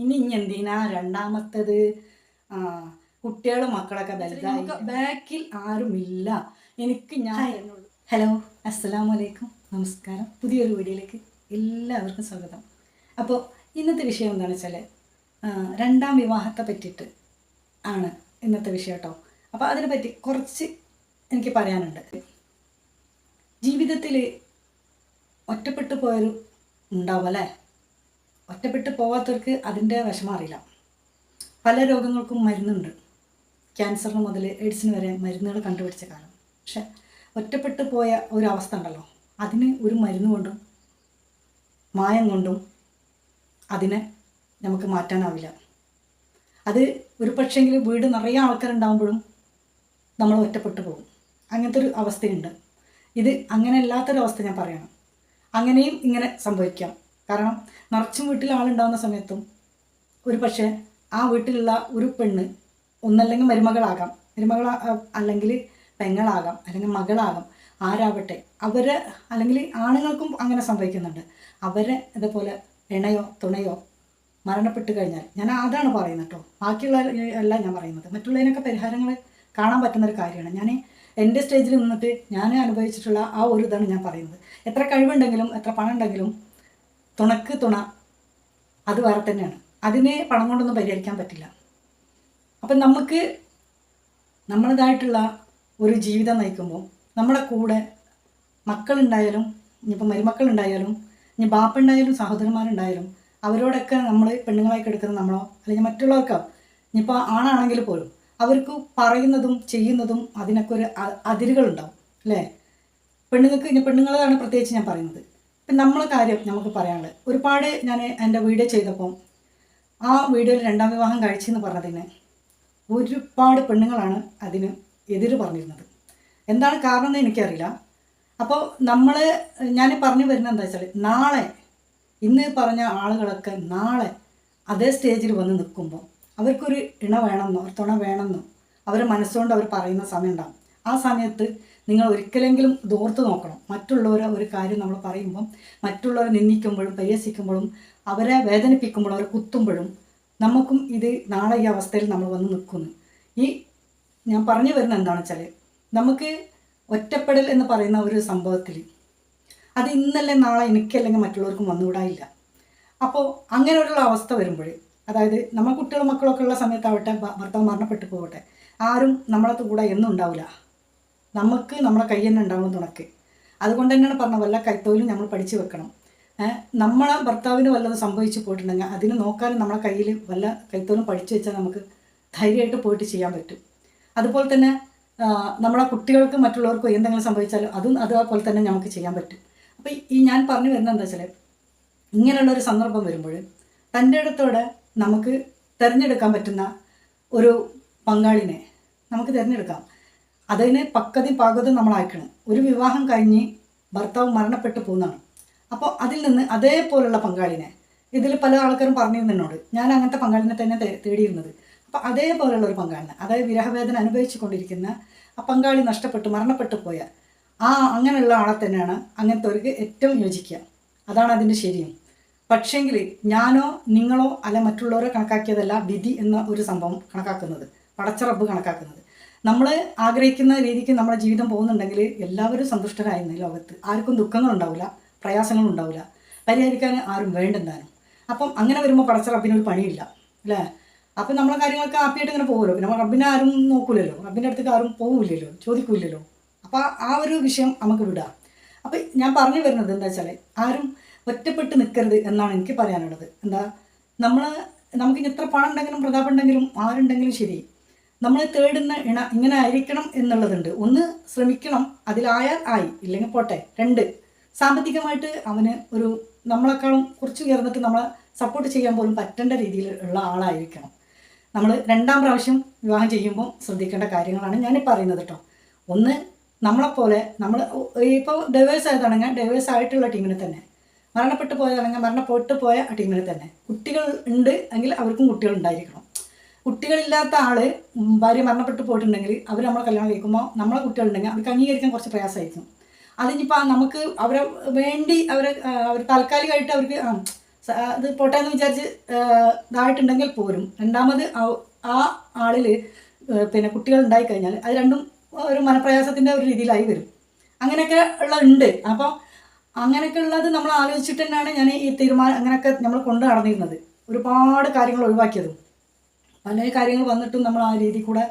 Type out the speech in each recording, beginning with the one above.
ഇനി എന്തിനാ രണ്ടാമത്തേത്? ആ കുട്ടികളും മക്കളൊക്കെ വലുതായി. ബാക്കിൽ ആരുമില്ല എനിക്ക് ഞാൻ ഹലോ അസ്സലാമു അലൈക്കും നമസ്കാരം. പുതിയൊരു വീഡിയോയിലേക്ക് എല്ലാവർക്കും സ്വാഗതം. അപ്പോൾ ഇന്നത്തെ വിഷയം എന്താണെന്ന് വെച്ചാൽ രണ്ടാം വിവാഹത്തെ പറ്റിയിട്ട് ആണ് ഇന്നത്തെ വിഷയം കേട്ടോ. അപ്പോൾ അതിനെപ്പറ്റി കുറച്ച് എനിക്ക് പറയാനുണ്ട്. ജീവിതത്തിൽ ഒറ്റപ്പെട്ടു പോയൊരു ഉണ്ടാവും അല്ലേ? ഒറ്റപ്പെട്ടു പോവാത്തവർക്ക് അതിന്റെ വിഷമം അറിയില്ല. പല രോഗങ്ങൾക്കും മരുന്നുണ്ട്. ക്യാൻസറിന് മുതൽ എയ്ഡ്സിന് വരെ മരുന്നുകൾ കണ്ടുപിടിച്ച കാലം. പക്ഷെ ഒറ്റപ്പെട്ട് പോയ ഒരു അവസ്ഥ ഉണ്ടല്ലോ. അതിന് ഒരു മരുന്ന് കൊണ്ടും മായം കൊണ്ടും അതിനെ നമുക്ക് മാറ്റാനാവില്ല. അത് ഒരു പക്ഷേങ്കിൽ വീട് നിറയെ ആൾക്കാരുണ്ടാകുമ്പോഴും നമ്മൾ ഒറ്റപ്പെട്ടു പോകും. അങ്ങനത്തെ ഒരു അവസ്ഥയുണ്ട്. ഇത് അങ്ങനെ അല്ലാത്തൊരവസ്ഥ ഞാൻ പറയണം. അങ്ങനെയും ഇങ്ങനെ സംഭവിക്കാം. കാരണം നിറച്ചും വീട്ടിൽ ആളുണ്ടാകുന്ന സമയത്തും ഒരു പക്ഷേ ആ വീട്ടിലുള്ള ഒരു പെണ്ണ് ഒന്നല്ലെങ്കിൽ മരുമകളാകാം. മരുമകൾ അല്ലെങ്കിൽ പെങ്ങളാകാം അല്ലെങ്കിൽ മകളാകാം ആരാവട്ടെ അവരെ അല്ലെങ്കിൽ ആണുങ്ങൾക്കും അങ്ങനെ സംഭവിക്കുന്നുണ്ട്. അവരെ ഇതുപോലെ ഇണയോ തുണയോ മരണപ്പെട്ട് കഴിഞ്ഞാൽ ഞാൻ അതാണ് പറയുന്നത് കേട്ടോ ബാക്കിയുള്ള അല്ല ഞാൻ പറയുന്നത്. മറ്റുള്ളതിനൊക്കെ പരിഹാരങ്ങൾ കാണാൻ പറ്റുന്ന ഒരു കാര്യമാണ്. ഞാൻ എന്റെ സ്റ്റേജിൽ നിന്നിട്ട് ഞാൻ അനുഭവിച്ചിട്ടുള്ള ആ ഒരു ഇതാണ് ഞാൻ പറയുന്നത്. എത്ര കഴിവുണ്ടെങ്കിലും എത്ര പണം ഉണ്ടെങ്കിലും തുണക്ക് തുണ അത് വേറെ തന്നെയാണ്. അതിനെ പണം കൊണ്ടൊന്നും പരിഹരിക്കാൻ പറ്റില്ല. അപ്പം നമുക്ക് നമ്മളതായിട്ടുള്ള ഒരു ജീവിതം നയിക്കുമ്പോൾ നമ്മുടെ കൂടെ മക്കളുണ്ടായാലും ഇനിയിപ്പോൾ മരുമക്കളുണ്ടായാലും ഇനി ബാപ്പുണ്ടായാലും സഹോദരന്മാരുണ്ടായാലും അവരോടൊക്കെ നമ്മൾ പെണ്ണുങ്ങളായി കിടക്കുന്ന നമ്മളോ അല്ലെങ്കിൽ മറ്റുള്ളവർക്കോ ഇനിയിപ്പോൾ ആണാണെങ്കിൽ പോലും അവർക്ക് പറയുന്നതും ചെയ്യുന്നതും അതിനൊക്കെ ഒരു അതിരുകളുണ്ടാവും അല്ലേ? പെണ്ണുങ്ങൾക്ക് ഇനി പെണ്ണുങ്ങളാണ് പ്രത്യേകിച്ച് ഞാൻ പറയുന്നത്. ഇപ്പം നമ്മളെ കാര്യം നമുക്ക് പറയാനുള്ളത്. ഒരുപാട് ഞാൻ എന്റെ വീഡിയോ ചെയ്തപ്പോൾ ആ വീഡിയോയിൽ രണ്ടാം വിവാഹം കഴിച്ചെന്ന് പറഞ്ഞതിന് ഒരുപാട് പെണ്ണുങ്ങളാണ് അതിന് എതിര് പറഞ്ഞിരുന്നത്. എന്താണ് കാരണം എന്ന് എനിക്കറിയില്ല. അപ്പോൾ നമ്മൾ ഞാൻ പറഞ്ഞു വരുന്നത് എന്താ വെച്ചാൽ നാളെ ഇന്ന് പറഞ്ഞ ആളുകളൊക്കെ നാളെ അതേ സ്റ്റേജിൽ വന്ന് നിൽക്കുമ്പോൾ അവർക്കൊരു ഇണ വേണമെന്നോ ഒരു തുണ വേണമെന്നോ അവരെ മനസ്സുകൊണ്ട് അവർ പറയുന്ന സമയം ഉണ്ടാകും ആ സമയത്ത് നിങ്ങൾ ഒരിക്കലെങ്കിലും ദോർത്ത് നോക്കണം. മറ്റുള്ളവരെ ഒരു കാര്യം നമ്മൾ പറയുമ്പം മറ്റുള്ളവരെ നിന്ദിക്കുമ്പോഴും പരിഹസിക്കുമ്പോഴും അവരെ വേദനിപ്പിക്കുമ്പോഴും അവരെ കുത്തുമ്പോഴും നമുക്കും ഇത് നാളെ ഈ അവസ്ഥയിൽ നമ്മൾ വന്ന് നിൽക്കുന്നു. ഈ ഞാൻ പറഞ്ഞു വരുന്നത് എന്താണെന്ന് വെച്ചാൽ നമുക്ക് ഒറ്റപ്പെടൽ എന്ന് പറയുന്ന ഒരു സംഭവത്തിൽ അത് ഇന്നല്ലേ നാളെ എനിക്കല്ലെങ്കിൽ മറ്റുള്ളവർക്കും വന്നുകൂടായില്ല. അപ്പോൾ അങ്ങനെയുള്ള അവസ്ഥ വരുമ്പോൾ അതായത് നമ്മൾ കുട്ടികളും മക്കളൊക്കെ ഉള്ള സമയത്താവട്ടെ ഭർത്താവ് മരണപ്പെട്ടു പോകട്ടെ ആരും നമ്മളെ കൂടെ എന്നും ഉണ്ടാവില്ല നമുക്ക് നമ്മുടെ കൈ തന്നെ ഉണ്ടാവണം തുണക്ക്. അതുകൊണ്ട് തന്നെയാണ് പറഞ്ഞത് വല്ല കൈത്തൊഴിലും നമ്മൾ പഠിച്ചു വെക്കണം. നമ്മളെ ഭർത്താവിന് വല്ലതും സംഭവിച്ചു പോയിട്ടുണ്ടെങ്കിൽ അതിന് നോക്കാനും നമ്മളെ കയ്യിൽ വല്ല കൈത്തൊഴിലും പഠിച്ചു വെച്ചാൽ നമുക്ക് ധൈര്യമായിട്ട് പോയിട്ട് ചെയ്യാൻ പറ്റും. അതുപോലെ തന്നെ നമ്മളെ കുട്ടികൾക്ക് മറ്റുള്ളവർക്കും എന്തെങ്കിലും സംഭവിച്ചാലും അതും അതുപോലെ തന്നെ നമുക്ക് ചെയ്യാൻ പറ്റും. അപ്പോൾ ഈ ഞാൻ പറഞ്ഞു വരുന്നത് എന്താ വെച്ചാൽ ഇങ്ങനെയുള്ള ഒരു സന്ദർഭം വരുമ്പോൾ തന്റെ അടുത്തോടെ നമുക്ക് തിരഞ്ഞെടുക്കാൻ പറ്റുന്ന ഒരു പങ്കാളിനെ നമുക്ക് തിരഞ്ഞെടുക്കാം. അതിന് പക്കതി പാകതയും നമ്മൾ അയക്കണം. ഒരു വിവാഹം കഴിഞ്ഞ് ഭർത്താവ് മരണപ്പെട്ടു പോകുന്നതാണ്. അപ്പോൾ അതിൽ നിന്ന് അതേപോലുള്ള പങ്കാളിനെ ഇതിൽ പല ആൾക്കാരും പറഞ്ഞിരുന്നു എന്നോട് ഞാൻ അങ്ങനത്തെ പങ്കാളിനെ തന്നെ തേടിയിരുന്നത്. അപ്പോൾ അതേപോലുള്ള ഒരു പങ്കാളിനെ അതായത് വിരഹവേദന അനുഭവിച്ചു കൊണ്ടിരിക്കുന്ന ആ പങ്കാളി നഷ്ടപ്പെട്ടു മരണപ്പെട്ടു പോയ ആ അങ്ങനെയുള്ള ആളെ തന്നെയാണ് അങ്ങനത്തെ ഒരു ഏറ്റവും യോജിക്കുക. അതാണ് അതിന്റെ ശരിയും. പക്ഷേങ്കിൽ ഞാനോ നിങ്ങളോ അല്ല മറ്റുള്ളവരോ കണക്കാക്കിയതല്ല വിധി എന്ന ഒരു സംഭവം കണക്കാക്കുന്നത് പടച്ചറബ് കണക്കാക്കുന്നത്. നമ്മൾ ആഗ്രഹിക്കുന്ന രീതിക്ക് നമ്മുടെ ജീവിതം പോകുന്നുണ്ടെങ്കിൽ എല്ലാവരും സന്തുഷ്ടരായിരുന്നു ഈ ലോകത്ത്. ആർക്കും ദുഃഖങ്ങളുണ്ടാവില്ല പ്രയാസങ്ങളുണ്ടാവില്ല പരിഹരിക്കാൻ ആരും വേണ്ടെന്നാലും അപ്പം അങ്ങനെ വരുമ്പോൾ പടച്ച റബ്ബിനൊരു പണിയില്ല അല്ലേ? അപ്പം നമ്മളെ കാര്യങ്ങളൊക്കെ ഹാപ്പിയായിട്ട് ഇങ്ങനെ പോകുമല്ലോ. പിന്നെ റബ്ബിനെ ആരും നോക്കൂലല്ലോ. റബ്ബിന്റെ അടുത്തേക്ക് ആരും പോകില്ലല്ലോ ചോദിക്കൂലല്ലോ അപ്പോൾ ആ ഒരു വിഷയം നമുക്ക് വിടാം. അപ്പം ഞാൻ പറഞ്ഞു വരുന്നത് എന്താ വെച്ചാൽ ആരും ഒറ്റപ്പെട്ട് നിൽക്കരുത് എന്നാണ് എനിക്ക് പറയാനുള്ളത്. എന്താ? നമ്മൾ നമുക്ക് ഇനി എത്ര പണം ഉണ്ടെങ്കിലും പ്രതാപം ഉണ്ടെങ്കിലും ആരുണ്ടെങ്കിലും ശരി നമ്മൾ തേടുന്ന ഇണ ഇങ്ങനെ ആയിരിക്കണം എന്നുള്ളതുണ്ട്. ഒന്ന് ശ്രമിക്കണം അതിലായാൽ ആയി. ഇല്ലെങ്കിൽ പോട്ടെ. രണ്ട് സാമ്പത്തികമായിട്ട് അവന് ഒരു നമ്മളെക്കാളും കുറച്ച് ഉയർന്നിട്ട് നമ്മളെ സപ്പോർട്ട് ചെയ്യാൻ പോലും പറ്റേണ്ട രീതിയിൽ ഉള്ള ആളായിരിക്കണം. നമ്മൾ രണ്ടാം പ്രാവശ്യം വിവാഹം ചെയ്യുമ്പോൾ ശ്രദ്ധിക്കേണ്ട കാര്യങ്ങളാണ് ഞാൻ പറയുന്നത് കേട്ടോ ഒന്ന് നമ്മളെപ്പോലെ നമ്മൾ ഇപ്പോൾ ഡൈവേഴ്സ് ആയതാണെങ്കിൽ ഡൈവേഴ്സ് ആയിട്ടുള്ള ടീമിനെ തന്നെ. മരണപ്പെട്ടു പോയതാണെങ്കിൽ മരണപ്പെട്ടു പോയ ടീമിനെ തന്നെ. കുട്ടികൾ ഉണ്ട് എങ്കിൽ അവർക്കും കുട്ടികൾ ഉണ്ടായിരിക്കണം. കുട്ടികളില്ലാത്ത ആൾ ഭാര്യ മരണപ്പെട്ടു പോയിട്ടുണ്ടെങ്കിൽ അവർ നമ്മളെ കല്യാണം കഴിക്കുമ്പോൾ നമ്മളെ കുട്ടികളുണ്ടെങ്കിൽ അവർക്ക് അംഗീകരിക്കാൻ കുറച്ച് പ്രയാസമായിരിക്കും. അതിനിപ്പോൾ നമുക്ക് അവരെ വേണ്ടി അവരെ അവർ താൽക്കാലികമായിട്ട് അവർക്ക് അത് പോട്ടെ എന്ന് വിചാരിച്ച് ഇതായിട്ടുണ്ടെങ്കിൽ പോരും. രണ്ടാമത് ആ- ആളിൽ പിന്നെ കുട്ടികൾ ഉണ്ടായി കഴിഞ്ഞാൽ അത് രണ്ടും ഒരു മനപ്രയാസത്തിന്റെ ഒരു രീതിയിലായി വരും. അങ്ങനെയൊക്കെ ഉള്ള ഉണ്ട്. അപ്പോൾ അങ്ങനെയൊക്കെ ഉള്ളത് നമ്മൾ ആലോചിച്ചിട്ട് തന്നെയാണ് ഞാൻ ഈ തീരുമാനം അങ്ങനെയൊക്കെ നമ്മൾ കൊണ്ടു നടന്നിരുന്നത്. ഒരുപാട് കാര്യങ്ങൾ ഒഴിവാക്കിയതും. പല കാര്യങ്ങൾ വന്നിട്ടും നമ്മൾ ആ രീതി കൂടെ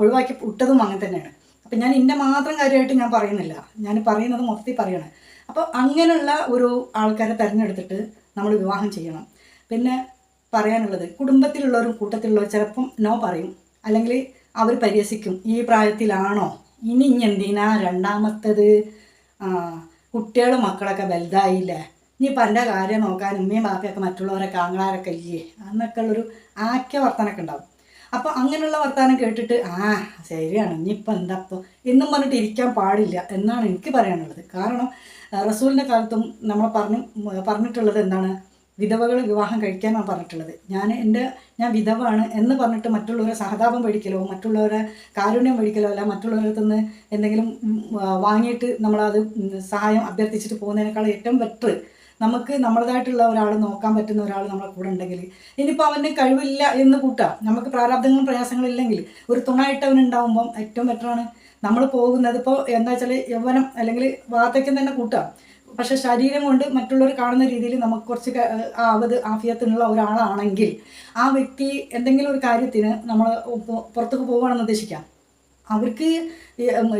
ഒഴിവാക്കി വിട്ടതും അങ്ങനെ തന്നെയാണ്. അപ്പം ഞാൻ ഇന്ന മാത്രം കാര്യമായിട്ട് ഞാൻ പറയുന്നില്ല. ഞാൻ പറയുന്നത് മൊത്തത്തിൽ പറയണം. അപ്പോൾ അങ്ങനെയുള്ള ഒരു ആൾക്കാരെ തിരഞ്ഞെടുത്തിട്ട് നമ്മൾ വിവാഹം ചെയ്യണം. പിന്നെ പറയാനുള്ളത് കുടുംബത്തിലുള്ളവരും കൂട്ടത്തിലുള്ളവർ ചിലപ്പം നോ പറയും. അല്ലെങ്കിൽ അവർ പരിഹസിക്കും. ഈ പ്രായത്തിലാണോ? ഇനി ഇനി എന്തിനാ രണ്ടാമത്തത്? കുട്ടികളും മക്കളൊക്കെ വലുതായില്ലേ? ഇനിയിപ്പോൾ എന്റെ കാര്യം നോക്കാൻ ഉമ്മയും ബാപ്പയൊക്കെ മറ്റുള്ളവരൊക്കെ ആങ്ങളാരൊക്കെ ഇല്ലേ? എന്നൊക്കെ ഉള്ളൊരു ആക്കിയ വർത്തനൊക്കെ ഉണ്ടാവും. അപ്പോൾ അങ്ങനെയുള്ള വർത്തമാനം കേട്ടിട്ട് ആ ശരിയാണ് ഇനിയിപ്പോൾ എന്താ ഇപ്പോൾ എന്നും പറഞ്ഞിട്ട് ഇരിക്കാൻ പാടില്ല എന്നാണ് എനിക്ക് പറയാനുള്ളത്. കാരണം റസൂലിന്റെ കാലത്തും നമ്മൾ പറഞ്ഞു പറഞ്ഞിട്ടുള്ളത് എന്താണ്? വിധവകൾ വിവാഹം കഴിക്കാനാണ് പറഞ്ഞിട്ടുള്ളത്. ഞാൻ എന്റെ ഞാൻ വിധവാണ് എന്ന് പറഞ്ഞിട്ട് മറ്റുള്ളവരെ സഹതാപം മേടിക്കലോ മറ്റുള്ളവരെ കാരുണ്യം മേടിക്കലോ അല്ല മറ്റുള്ളവരുടെ നിന്ന് എന്തെങ്കിലും വാങ്ങിയിട്ട് നമ്മളത് സഹായം അഭ്യർത്ഥിച്ചിട്ട് പോകുന്നതിനേക്കാൾ ഏറ്റവും ബെറ്റർ നമുക്ക് നമ്മളതായിട്ടുള്ള ഒരാൾ നോക്കാൻ പറ്റുന്ന ഒരാൾ നമ്മളെ കൂടെ ഉണ്ടെങ്കിൽ ഇനിയിപ്പോൾ അവന് കഴിവില്ല എന്ന് കൂട്ടാം. നമുക്ക് പ്രാരാബ്ദങ്ങളും പ്രയാസങ്ങളും ഇല്ലെങ്കിൽ ഒരു തുണായിട്ട് അവൻ ഉണ്ടാവുമ്പം ഏറ്റവും ബെറ്ററാണ് നമ്മൾ പോകുന്നത് ഇപ്പോൾ എന്താ വെച്ചാൽ യൗവനം അല്ലെങ്കിൽ വാർദ്ധക്യം തന്നെ കൂട്ടാം. പക്ഷെ ശരീരം കൊണ്ട് മറ്റുള്ളവർ കാണുന്ന രീതിയിൽ നമുക്ക് കുറച്ച് ആവത് ആഫിയത്തിനുള്ള ഒരാളാണെങ്കിൽ ആ വ്യക്തി എന്തെങ്കിലും ഒരു കാര്യത്തിന് നമ്മൾ പുറത്തേക്ക് പോവുകയാണെന്ന് ഉദ്ദേശിക്കാം. അവർക്ക്